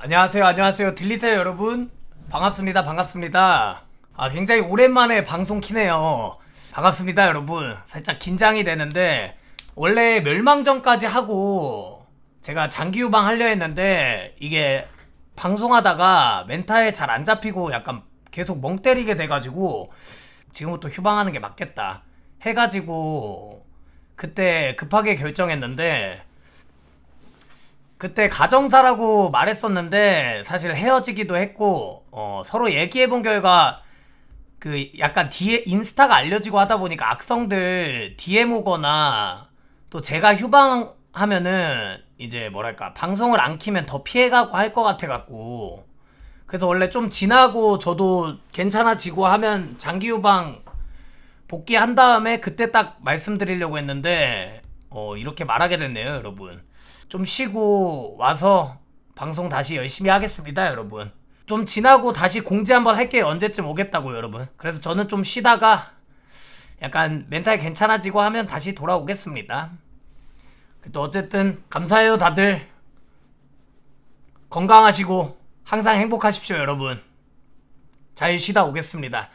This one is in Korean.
안녕하세요, 안녕하세요. 들리세요, 여러분? 반갑습니다, 반갑습니다. 아, 굉장히 오랜만에 방송 키네요. 반갑습니다, 여러분. 살짝 긴장이 되는데, 원래 멸망전까지 하고, 제가 장기 유방 하려 했는데, 이게 방송하다가 멘탈 잘안 잡히고 약간 계속 멍 때리게 돼가지고, 지금부터 휴방하는 게 맞겠다. 해가지고, 그때 급하게 결정했는데, 그때 가정사라고 말했었는데 사실 헤어지기도 했고 어, 서로 얘기해 본 결과 그 약간 뒤에 인스타가 알려지고 하다 보니까 악성들 DM 오거나 또 제가 휴방하면은 이제 뭐랄까 방송을 안 키면 더 피해가고 할 것 같아 갖고. 그래서 원래 좀 지나고 저도 괜찮아지고 하면 장기 휴방 복귀한 다음에 그때 딱 말씀드리려고 했는데 어, 이렇게 말하게 됐네요 여러분. 좀 쉬고 와서 방송 다시 열심히 하겠습니다 여러분. 좀 지나고 다시 공지 한번 할게요. 언제쯤 오겠다고 여러분. 그래서 저는 좀 쉬다가 약간 멘탈 괜찮아지고 하면 다시 돌아오겠습니다. 또 어쨌든 감사해요 다들. 건강하시고 항상 행복하십시오 여러분. 잘 쉬다 오겠습니다